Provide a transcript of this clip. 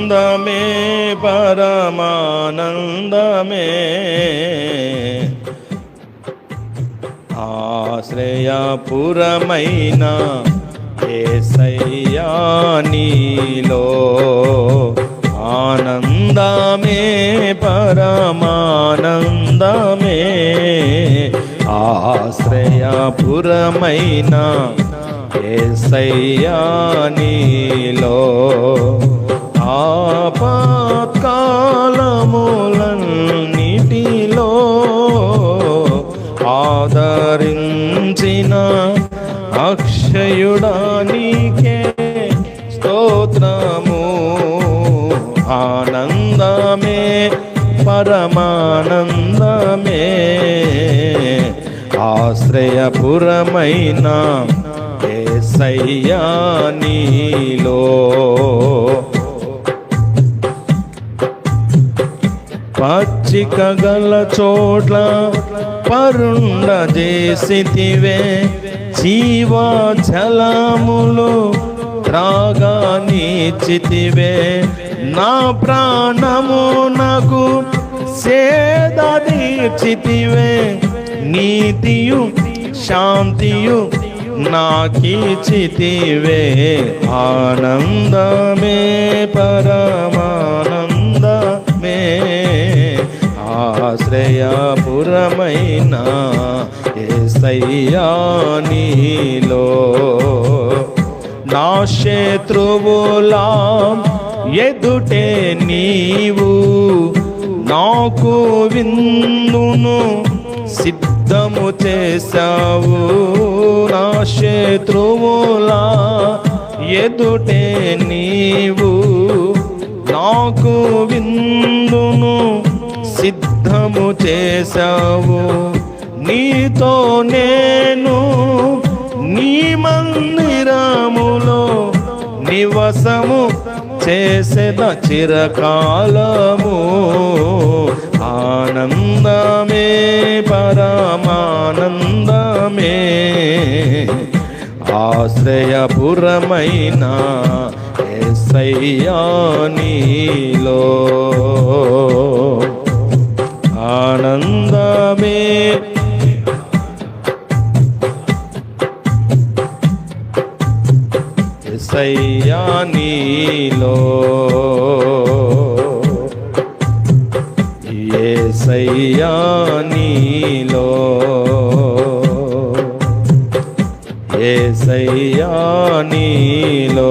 ఆనందమే పరమానందమే. ఆశ్రయపురమైన ఏసయ్యా నీలో ఆనందమే పరమానందమే. ఆశ్రయపురమైన ఏసయ్యా నీలో అక్షయుడా నీకే స్తోత్రము. ఆనందమే పరమానందమే. ఆశ్రయపురమైన ఏసయ్యా నీలో. పచ్చిక గల చోట్ల పరుండ చేసివే జీవా జలములు త్రాగా నీచితివే నా ప్రాణము నాకు సేదీర్చితివే నీతియు శాంతియు నాకీచితివే ఆనందమే పరమా ఆశ్రయపురమైన ఏసయ్యా నీలో. నా శత్రువులా ఎదుటే నీవు నాకు విందును సిద్ధము చేశావు. నా శత్రువులా ఎదుటే నీవు నాకు విందును సిద్ధము చేశావు. నీతో నేను నీ మందిరములో నివసము చేసేద చిరకాలము. ఆనందమే పరమానందమే. ఆశ్రయపురమైన ఎస్సయ్యా నీలో. ఎస్సయ్యా నీలో. ఏసయ్యా నీలో. ఏసయ్యా నీలో.